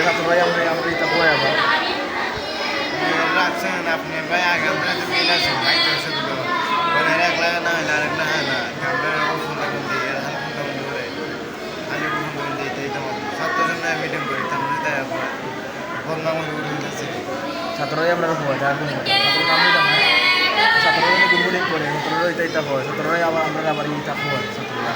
গুলগুলি করে ছাত্ররাই আমরা আমরা এটা করে আবার। রাখছেন আপনি ভাই আগাম রাতে মিল আছে সাথে তো মানে এক লাগা না হলে আরেক লাগা না আমরা ফোন লাগুন দিই আর হাল ফোন লাগুন করে আগে ফোন লাগুন দিই তাই তো ছাত্র জন্য মিটিং করি তারপরে তাই ফোন নাম উঠে ছাত্ররাই আমরা হওয়া যার কোনো ছাত্র নামই ছাত্ররা গুলগুলি করে ছাত্ররা এটা এটা হয় ছাত্ররাই আবার আমরা আবার ইটা হয় ছাত্ররা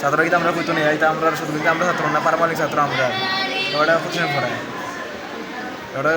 ছাত্ররা কিন্তু আমরা কইতো নেই এটা আমরা শুধু কিন্তু আমরা ছাত্র না পারমাণিক ছাত্র আমরা। എവിടെ കുറച്ച് പറയാം? എവിടെ